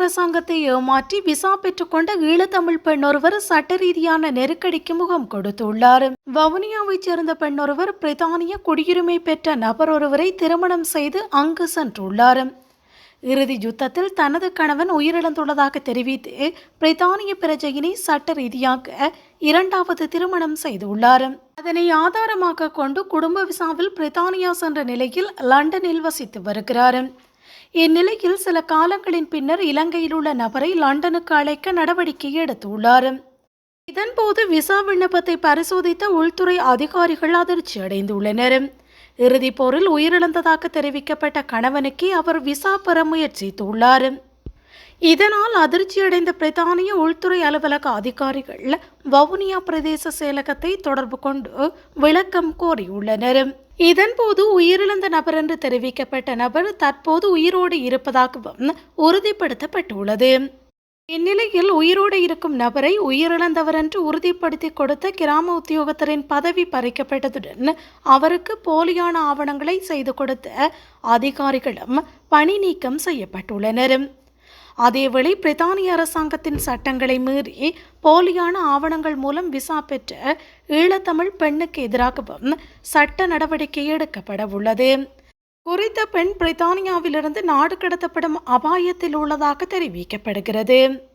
அரசாங்கத்தை ஏமாற்றி விசா பெற்றுக்கொண்ட ஈழத்தமிழ் பெண்ணொருவர் சட்ட ரீதியான நெருக்கடிக்கு முகம் கொடுத்துள்ளார். வவுனியாவைச் சேர்ந்த பெண்ணொருவர் பிரித்தானிய குடியுரிமை பெற்ற நபர் ஒருவரை திருமணம் செய்து அங்கு சென்றுள்ளார். இறுதி யுத்தத்தில் தனது கணவன் உயிரிழந்துள்ளதாக தெரிவித்து பிரித்தானிய பிரஜையினை சட்ட ரீதியாக இரண்டாவது திருமணம் செய்துள்ளார். அதனை ஆதாரமாக கொண்டு குடும்ப விசாவில் பிரித்தானியா சென்ற நிலையில் லண்டனில் வசித்து வருகிறார். இந்நிலையில் சில காலங்களின் பின்னர் இலங்கையில் உள்ள நபரை லண்டனுக்கு அழைக்க நடவடிக்கை எடுத்துள்ளார். இதன்போது விசா விண்ணப்பத்தை பரிசோதித்த உள்துறை அதிகாரிகள் அதிர்ச்சி அடைந்துள்ளனர். இறுதிப் போரில் உயிரிழந்ததாக தெரிவிக்கப்பட்ட கணவனுக்கே அவர் விசா பெற முயற்சித்துள்ளார். இதனால் அதிர்ச்சியடைந்த பிரித்தானிய உள்துறை அலுவலக அதிகாரிகள் வவுனியா பிரதேச செயலகத்தை தொடர்பு கொண்டு விளக்கம் கோரியுள்ளனர். இதன்போது உயிரிழந்த நபர் என்று தெரிவிக்கப்பட்ட நபர் தற்போது உயிரோடு இருப்பதாகவும் உறுதிப்படுத்தப்பட்டுள்ளது. இந்நிலையில் உயிரோடு இருக்கும் நபரை உயிரிழந்தவர் என்று உறுதிப்படுத்தி கொடுத்த கிராம உத்தியோகத்தரின் பதவி பறிக்கப்பட்டதுடன் அவருக்கு போலியான ஆவணங்களை செய்து கொடுத்த அதிகாரிகளும் பணி நீக்கம் செய்யப்பட்டுள்ளனர். அதேவேளை பிரித்தானிய அரசாங்கத்தின் சட்டங்களை மீறி போலியான ஆவணங்கள் மூலம் விசா பெற்ற ஈழத்தமிழ் பெண்ணுக்கு எதிராகவும் சட்ட நடவடிக்கை எடுக்கப்பட உள்ளது. குறித்த பெண் பிரித்தானியாவிலிருந்து நாடு கடத்தப்படும் அபாயத்தில் உள்ளதாக தெரிவிக்கப்படுகிறது.